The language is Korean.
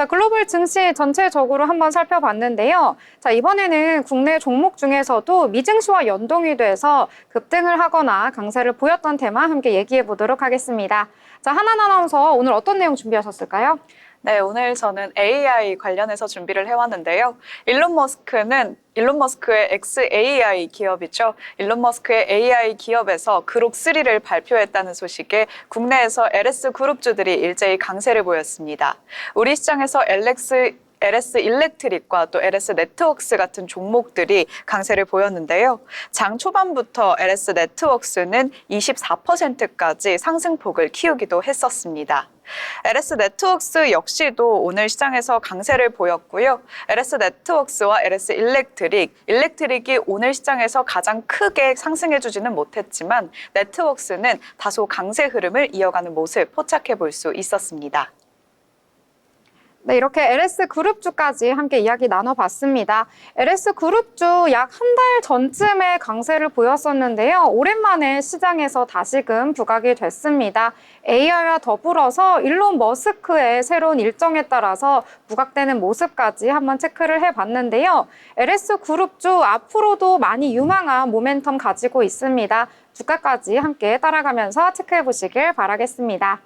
자, 글로벌 증시 전체적으로 한번 살펴봤는데요. 자, 이번에는 국내 종목 중에서도 미증시와 연동이 돼서 급등을 하거나 강세를 보였던 테마 함께 얘기해 보도록 하겠습니다. 자, 하나 아나운서 오늘 어떤 내용 준비하셨을까요? 네, 오늘 저는 AI 관련해서 준비를 해왔는데요. 일론 머스크는 일론 머스크의 XAI 기업이죠. 일론 머스크의 AI 기업에서 그룹 3를 발표했다는 소식에 국내에서 LS 그룹주들이 일제히 강세를 보였습니다. 우리 시장에서 LX LS 일렉트릭과 또 LS 네트워크스 같은 종목들이 강세를 보였는데요. 장 초반부터 LS 네트워크스는 24%까지 상승폭을 키우기도 했었습니다. LS 네트워크스 역시도 오늘 시장에서 강세를 보였고요. LS 네트워크스와 LS 일렉트릭, 일렉트릭이 오늘 시장에서 가장 크게 상승해주지는 못했지만 네트워크스는 다소 강세 흐름을 이어가는 모습 포착해 볼 수 있었습니다. 네, 이렇게 LS 그룹주까지 함께 이야기 나눠봤습니다. LS 그룹주 약 한 달 전쯤에 강세를 보였었는데요. 오랜만에 시장에서 다시금 부각이 됐습니다. AI와 더불어서 일론 머스크의 새로운 일정에 따라서 부각되는 모습까지 한번 체크를 해봤는데요. LS 그룹주 앞으로도 많이 유망한 모멘텀 가지고 있습니다. 주가까지 함께 따라가면서 체크해 보시길 바라겠습니다.